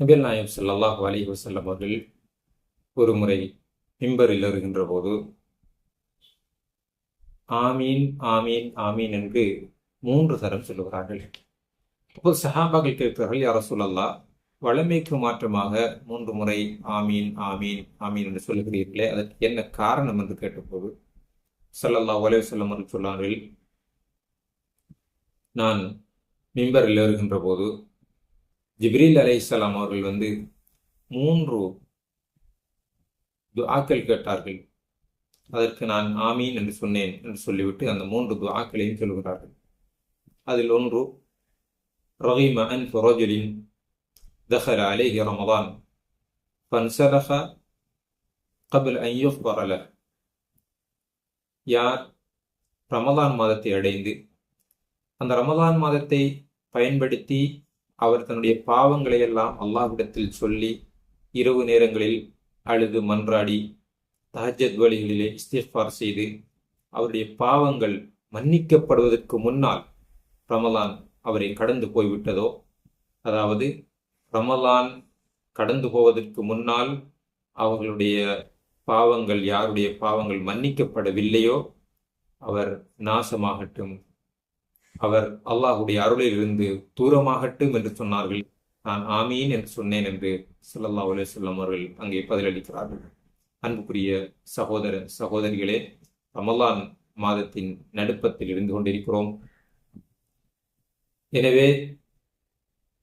நபில் நாயம் ஸல்லல்லாஹு அலி வசல்லம் அவர்கள் ஒரு முறை மிம்பரில் வருகின்ற போது ஆமீன் ஆமீன் ஆமீன் என்று மூன்று தரம் சொல்லுகிறார்கள். அப்போது சஹாபாக்கள் கேட்கிறார்கள் யார சொல்லல்லா வளமைக்கு மாற்றமாக மூன்று முறை ஆமீன் ஆமீன் ஆமீன் என்று சொல்லுகிறீர்களே அதற்கு என்ன காரணம் என்று கேட்டபோது சல்லல்லா ஒலே வஸல்லம் அவர்கள் சொன்னார்கள் நான் மிம்பரில் வருகின்ற போது ஜிப்ரீல் அலை அவர்கள் வந்து மூன்று துஆக்கள் கேட்டார்கள். அதற்கு நான் ஆமீன் என்று சொன்னேன் என்று சொல்லிவிட்டு அந்த மூன்று துஆக்களையும் சொல்கிறார்கள் அதில் ஒன்று ரஹீம அன் ஃபரோஜலின் தஹர அலேஹி ரமதான். ஃபன்சரஹ கபில் ஐயோஃப் பரல யார் ரமதான் மாதத்தை அடைந்து அந்த ரமதான் மாதத்தை பயன்படுத்தி அவர் தன்னுடைய பாவங்களை எல்லாம் அல்லாஹ்விடத்தில் சொல்லி இரவு நேரங்களில் அழுது மன்றாடி தஹஜத் வழிகளிலே இஸ்திஃபார் செய்து அவருடைய பாவங்கள் மன்னிக்கப்படுவதற்கு முன்னால் ரமலான் அவரை கடந்து போய்விட்டதோ? அதாவது ரமலான் கடந்து போவதற்கு முன்னால் அவர்களுடைய பாவங்கள் யாருடைய பாவங்கள் மன்னிக்கப்படவில்லையோ? அவர் நாசமாகட்டும் அவர் அல்லாஹுடைய அருளிலிருந்து தூரமாகட்டும் என்று சொன்னார்கள். நான் ஆமீன் என்று சொன்னேன் என்று சொல்லல்லா அலுவலம் அவர்கள் அங்கே பதிலளிக்கிறார்கள். அன்புக்குரிய சகோதர சகோதரிகளே ரமலான் மாதத்தின் நடுப்பத்தில் இருந்து கொண்டிருக்கிறோம். எனவே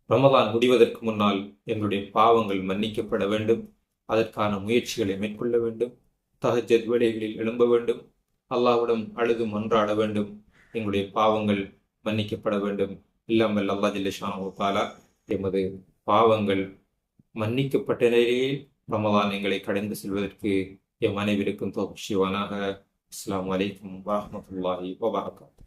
ரமலான் முடிவதற்கு முன்னால் எங்களுடைய பாவங்கள் மன்னிக்கப்பட வேண்டும். அதற்கான முயற்சிகளை மேற்கொள்ள வேண்டும். தகஜத் வேலைகளில் எழும்ப வேண்டும். அல்லாவிடம் அழுது மன்றாட வேண்டும். எங்களுடைய பாவங்கள் மன்னிக்கப்பட வேண்டும். இல்லாமல் அல்லா ஜில்லிஷானு தாலா எமது பாவங்கள் மன்னிக்கப்பட்ட நிலையில் ரமலான் எங்களை கடந்து செல்வதற்கு எம் அனைவருக்கும் தோஷிவானாக அஸ்லாம் வலைக்கம் வரமத்துல்லாஹி வபரகாத்து